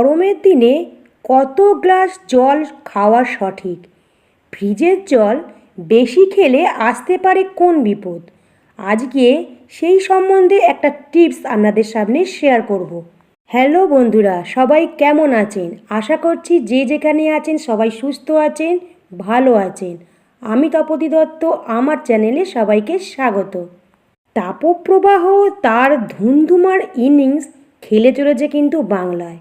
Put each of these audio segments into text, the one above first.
গরমের দিনে কত গ্লাস জল খাওয়া সঠিক? ফ্রিজের জল বেশি খেলে আসতে পারে কোন বিপদ? আজকে সেই সম্বন্ধে একটা টিপস আপনাদের সামনে শেয়ার করব। হ্যালো বন্ধুরা, সবাই কেমন আছেন? আশা করছি যে যেখানে আছেন সবাই সুস্থ আছেন, ভালো আছেন। আমি তপতি দত্ত, আমার চ্যানেলে সবাইকে স্বাগত। তাপপ্রবাহ তার ধুমধুমার ইনিংস খেলে চলেছে কিন্তু বাংলায়।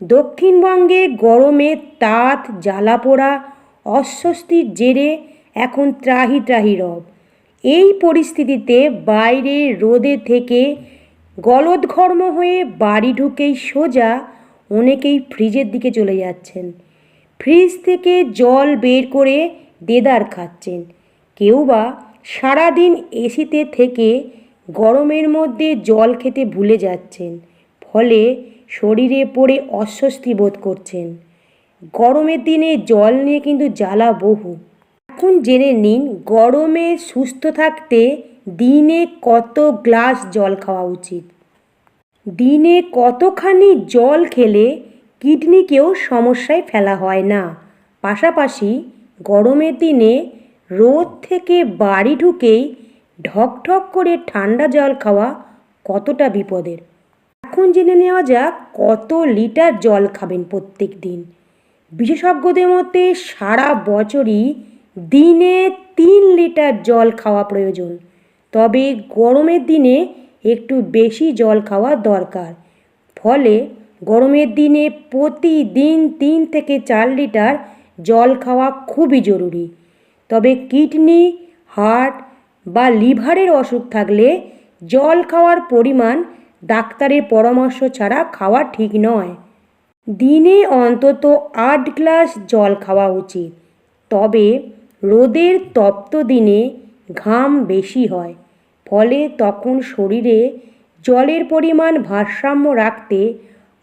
দক্ষিণবঙ্গে গরমে তাত, জ্বালাপোড়া, অস্বস্তির জেরে এখন ত্রাহি ত্রাহি রব। এই পরিস্থিতিতে বাইরে রোদে থেকে গলদঘর্ম হয়ে বাড়ি ঢুকেই সোজা অনেকেই ফ্রিজের দিকে চলে যাচ্ছেন। ফ্রিজ থেকে জল বের করে দেদার খাচ্ছেন। কেউ বা সারাদিন এসিতে থেকে গরমের মধ্যে জল খেতে ভুলে যাচ্ছেন। ফলে শরীরে পড়ে অস্বস্তি বোধ করছেন। গরমের দিনে জল নিয়ে কিন্তু জ্বালা বহু। এখন জেনে নিন, গরমে সুস্থ থাকতে দিনে কত গ্লাস জল খাওয়া উচিত? দিনে কতখানি জল খেলে কিডনিকেও সমস্যায় ফেলা হয় না? পাশাপাশি গরমের দিনে রোদ থেকে বাড়ি ঢুকেই ঢকঢক করে ঠান্ডা জল খাওয়া কতটা বিপদের? এখন জেনে নেওয়া যাক কত লিটার জল খাবেন প্রত্যেক দিন। বিশেষজ্ঞদের মতে সারা বছরই দিনে তিন লিটার জল খাওয়া প্রয়োজন। তবে গরমের দিনে একটু বেশি জল খাওয়া দরকার। ফলে গরমের দিনে প্রতিদিন তিন থেকে চার লিটার জল খাওয়া খুবই জরুরি। তবে কিডনি, হার্ট বা লিভারের অসুখ থাকলে জল খাওয়ার পরিমাণ ডাক্তারের পরামর্শ ছাড়া খাওয়া ঠিক নয়। দিনে অন্তত আট গ্লাস জল খাওয়া উচিত। তবে রোদের তপ্ত দিনে ঘাম বেশি হয়। ফলে তখন শরীরে জলের পরিমাণ ভারসাম্য রাখতে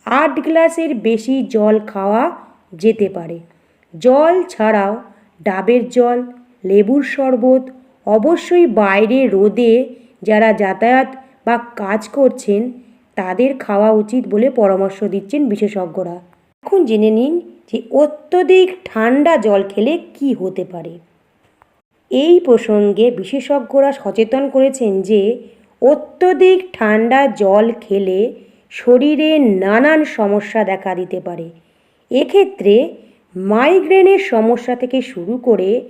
আট গ্লাসের বেশি জল খাওয়া যেতে পারে। জল ছাড়াও ডাবের জল, লেবুর শরবত, অবশ্যই বাইরে রোদে যারা যাতায়াত বা কাজ করছেন, তাদের খাওয়া উচিত বলে পরামর্শ দিচ্ছেন বিশেষজ্ঞরা। এখন জেনে নিন যে অত্যধিক ঠান্ডা জল খেলে কি হতে পারে। এই প্রসঙ্গে বিশেষজ্ঞরা সচেতন করেছেন যে, অত্যধিক ঠান্ডা জল খেলে শরীরে নানান সমস্যা দেখা দিতে পারে। এক্ষেত্রে মাইগ্রেনের সমস্যা থেকে শুরু করে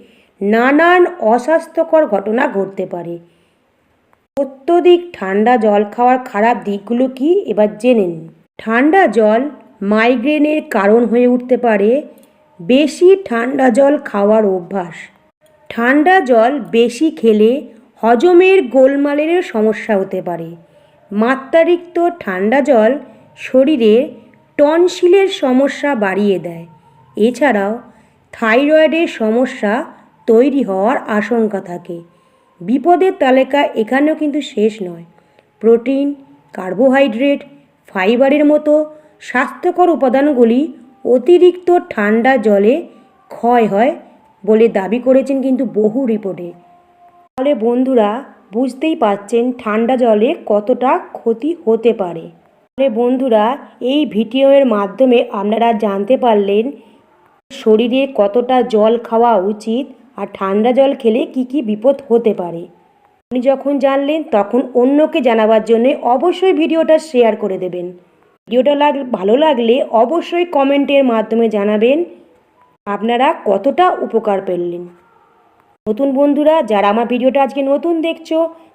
নানান অস্বাস্থ্যকর ঘটনা ঘটতে পারে। অত্যধিক ঠান্ডা জল খাওয়ার খারাপ দিকগুলো কি? এবার জেনে নিন ঠান্ডা জল মাইগ্রেনের কারণ হয়ে উঠতে পারে বেশি ঠান্ডা জল খাওয়ার অভ্যাস। ঠান্ডা জল বেশি খেলে হজমের গোলমালের সমস্যা হতে পারে। মাত্রাতিরিক্ত ঠান্ডা জল শরীরে টনসিলের সমস্যা বাড়িয়ে দেয়। এছাড়াও থাইরয়েডের সমস্যা তৈরি হওয়ার আশঙ্কা থাকে। বিপদের তালিকা এখানেও কিন্তু শেষ নয়। প্রোটিন, কার্বোহাইড্রেট, ফাইবারের মতো স্বাস্থ্যকর উপাদানগুলি অতিরিক্ত ঠান্ডা জলে ক্ষয় হয় বলে দাবি করেছেন কিন্তু বহু রিপোর্টে। তাহলে বন্ধুরা, বুঝতেই পাচ্ছেন ঠান্ডা জলে কতটা ক্ষতি হতে পারে। ফলে বন্ধুরা, এই ভিডিওর মাধ্যমে আপনারা জানতে পারলেন শরীরে কতটা জল খাওয়া উচিত আর ঠান্ডা জল খেলে কি কি বিপদ হতে পারে। আপনি যখন জানলেন, তখন অন্যকে জানাবার জন্য অবশ্যই ভিডিওটা শেয়ার করে দেবেন। ভিডিওটা লাগ, ভালো লাগলে অবশ্যই কমেন্টের মাধ্যমে জানাবেন আপনারা কতটা উপকার পেলেন। নতুন বন্ধুরা, যারা আমার ভিডিওটা আজকে নতুন দেখছ,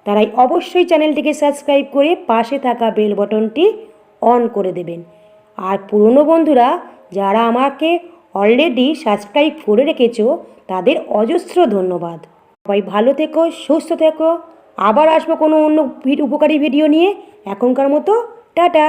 তারাই অবশ্যই চ্যানেলটিকে সাবস্ক্রাইব করে পাশে থাকা বেল বটনটি অন করে দেবেন। আর পুরনো বন্ধুরা, যারা আমাকে অলরেডি সাবস্ক্রাইব করে রেখেছ, তাদের অজস্র ধন্যবাদ। সবাই ভালো থেকো, সুস্থ থেকো। আবার আসব কোনো অন্য উপকারী ভিডিও নিয়ে। এখনকার মতো, টাটা।